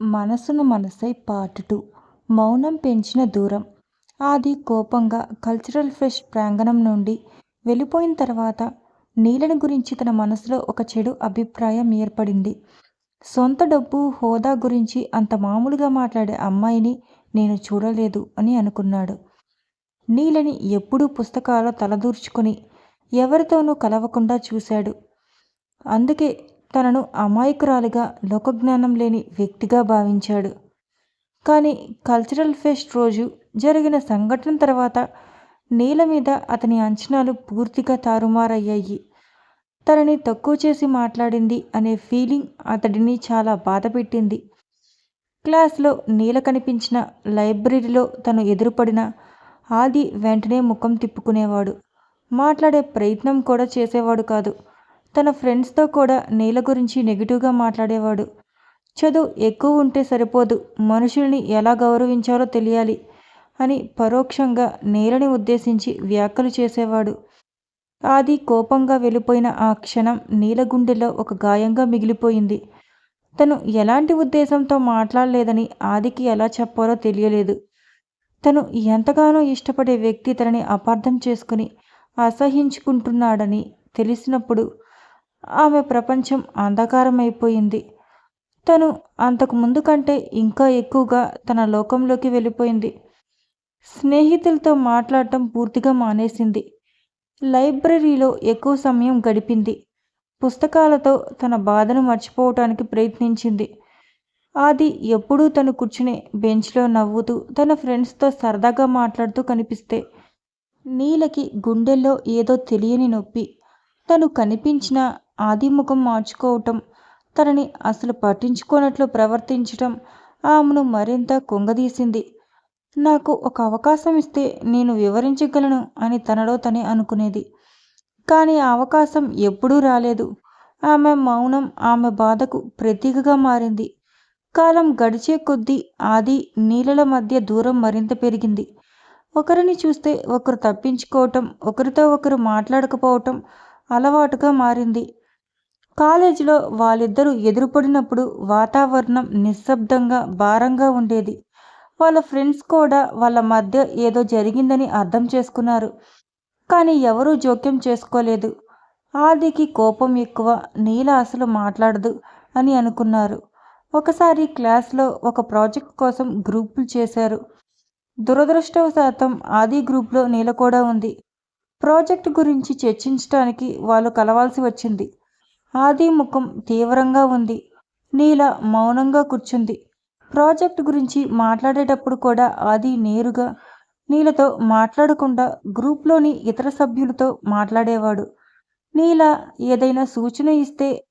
మనసును మనసై part two మౌనం పెంచిన దూరం. ఆది కోపంగా కల్చరల్ ఫెస్ట్ ప్రాంగణం నుండి వెళ్ళిపోయిన తర్వాత నీలని గురించి తన మనసులో ఒక చెడు అభిప్రాయం ఏర్పడింది. సొంత డబ్బు హోదా గురించి అంత మామూలుగా మాట్లాడే అమ్మాయిని నేను చూడలేదు అని అనుకున్నాడు. నీలని ఎప్పుడూ పుస్తకాల్లో తలదూర్చుకొని ఎవరితోనూ కలవకుండా చూశాడు. అందుకే తనను అమాయకురాలిగా లోకజ్ఞానం లేని వ్యక్తిగా భావించాడు. కానీ కల్చరల్ ఫెస్ట్ రోజు జరిగిన సంఘటన తర్వాత నేల మీద అతని అంచనాలు పూర్తిగా తారుమారయ్యాయి. తనని తక్కువ చేసి మాట్లాడింది అనే ఫీలింగ్ అతడిని చాలా బాధపెట్టింది క్లాస్లో నీల కనిపించిన లైబ్రరీలో తను ఎదురుపడిన ఆది వెంటనే ముఖం తిప్పుకునేవాడు. మాట్లాడే ప్రయత్నం కూడా చేసేవాడు కాదు. తన ఫ్రెండ్స్తో కూడా నీల గురించి నెగిటివ్గా మాట్లాడేవాడు. చదువు ఎక్కువ ఉంటే సరిపోదు. మనుషుల్ని ఎలా గౌరవించాలో తెలియాలి అని పరోక్షంగా నీలని ఉద్దేశించి వ్యాఖ్యలు చేసేవాడు. ఆది కోపంగా వెళ్ళిపోయిన ఆ క్షణం నీలగుండెలో ఒక గాయంగా మిగిలిపోయింది. తను ఎలాంటి ఉద్దేశంతో మాట్లాడలేదని ఆదికి ఎలా చెప్పాలో తెలియలేదు. తను ఎంతగానో ఇష్టపడే వ్యక్తి తనని అపార్థం చేసుకుని అసహించుకుంటున్నాడని తెలిసినప్పుడు ఆమె ప్రపంచం అంధకారమైపోయింది. తను అంతకు ముందు కంటే ఇంకా ఎక్కువగా తన లోకంలోకి వెళ్ళిపోయింది. స్నేహితులతో మాట్లాడటం పూర్తిగా మానేసింది. లైబ్రరీలో ఎక్కువ సమయం గడిపింది. పుస్తకాలతో తన బాధను మర్చిపోవటానికి ప్రయత్నించింది. ఆది ఎప్పుడూ తను కూర్చునే బెంచ్లో నవ్వుతూ తన ఫ్రెండ్స్తో సరదాగా మాట్లాడుతూ కనిపిస్తే నీలకి గుండెల్లో ఏదో తెలియని నొప్పి. తను కనిపించిన ఆది ముఖం మార్చుకోవటం తనని అసలు పట్టించుకోనట్లు ప్రవర్తించటం ఆమెను మరింత కుంగదీసింది. నాకు ఒక అవకాశం ఇస్తే నేను వివరించగలను అని తనలో తనే అనుకునేది. కానీ ఆ అవకాశం ఎప్పుడూ రాలేదు. ఆమె మౌనం ఆమె బాధకు ప్రతీకగా మారింది. కాలం గడిచే కొద్దీ ఆది నీళ్ళల మధ్య దూరం మరింత పెరిగింది. ఒకరిని చూస్తే ఒకరు తప్పించుకోవటం ఒకరితో ఒకరు మాట్లాడకపోవటం అలవాటుగా మారింది. కాలేజీలో వాళ్ళిద్దరూ ఎదురుపడినప్పుడు వాతావరణం నిశ్శబ్దంగా భారంగా ఉండేది. వాళ్ళ ఫ్రెండ్స్ కూడా వాళ్ళ మధ్య ఏదో జరిగిందని అర్థం చేసుకున్నారు. కానీ ఎవరూ జోక్యం చేసుకోలేదు. ఆదికి కోపం ఎక్కువ నీల అసలు మాట్లాడదు అని అనుకున్నారు. ఒకసారి క్లాస్లో ఒక ప్రాజెక్ట్ కోసం గ్రూపులు చేశారు. దురదృష్టవశాతం ఆది గ్రూప్లో నీల కూడా ఉంది. ప్రాజెక్ట్ గురించి చర్చించడానికి వాళ్ళు కలవాల్సి వచ్చింది. ఆది ముఖం తీవ్రంగా ఉంది. నీల మౌనంగా కూర్చుంది. ప్రాజెక్ట్ గురించి మాట్లాడేటప్పుడు కూడా ఆది నేరుగా నీలతో మాట్లాడకుండా గ్రూప్లోని ఇతర సభ్యులతో మాట్లాడేవాడు. నీల ఏదైనా సూచన ఇస్తే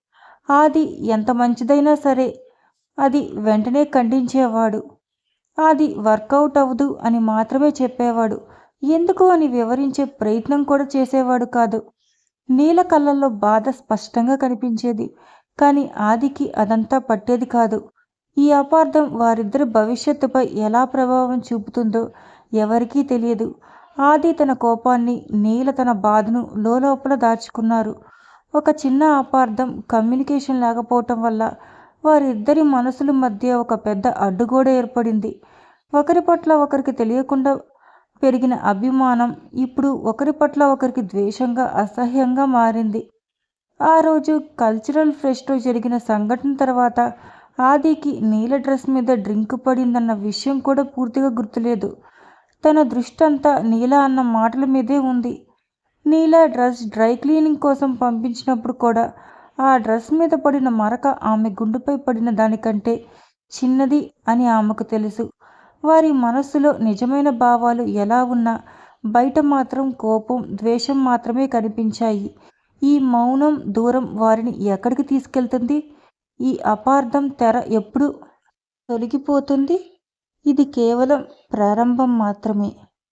ఆది ఎంత మంచిదైనా సరే అది వెంటనే ఖండించేవాడు. అది వర్కౌట్ అవ్వదు అని మాత్రమే చెప్పేవాడు. ఎందుకు అని వివరించే ప్రయత్నం కూడా చేసేవాడు కాదు. నీల కళ్ళల్లో బాధ స్పష్టంగా కనిపించేది. కానీ ఆదికి అదంతా పట్టేది కాదు. ఈ అపార్థం వారిద్దరి భవిష్యత్తుపై ఎలా ప్రభావం చూపుతుందో ఎవరికీ తెలియదు. ఆది తన కోపాన్ని నీల తన బాధను లోపల దాచుకున్నారు. ఒక చిన్న అపార్థం కమ్యూనికేషన్ లేకపోవటం వల్ల వారిద్దరి మనసుల మధ్య ఒక పెద్ద అడ్డుగోడ ఏర్పడింది. ఒకరి పట్ల ఒకరికి తెలియకుండా పెరిగిన అభిమానం ఇప్పుడు ఒకరి పట్ల ఒకరికి ద్వేషంగా అసహ్యంగా మారింది. ఆ రోజు కల్చరల్ ఫెస్ట్లో జరిగిన సంఘటన తర్వాత ఆదికి నీల డ్రెస్ మీద డ్రింక్ పడిందన్న విషయం కూడా పూర్తిగా గుర్తులేదు. తన దృష్టి అంతా నీల అన్న మాటల మీదే ఉంది. నీల డ్రెస్ డ్రై క్లీనింగ్ కోసం పంపించినప్పుడు కూడా ఆ డ్రెస్ మీద పడిన మరక ఆమె గుండుపై పడిన దానికంటే చిన్నది అని ఆమెకు తెలుసు. వారి మనస్సులో నిజమైన భావాలు ఎలా ఉన్నా బయట మాత్రం కోపం ద్వేషం మాత్రమే కనిపించాయి. ఈ మౌనం దూరం వారిని ఎక్కడికి తీసుకెళ్తుంది? ఈ అపార్థం తెర ఎప్పుడు తొలగిపోతుంది? ఇది కేవలం ప్రారంభం మాత్రమే.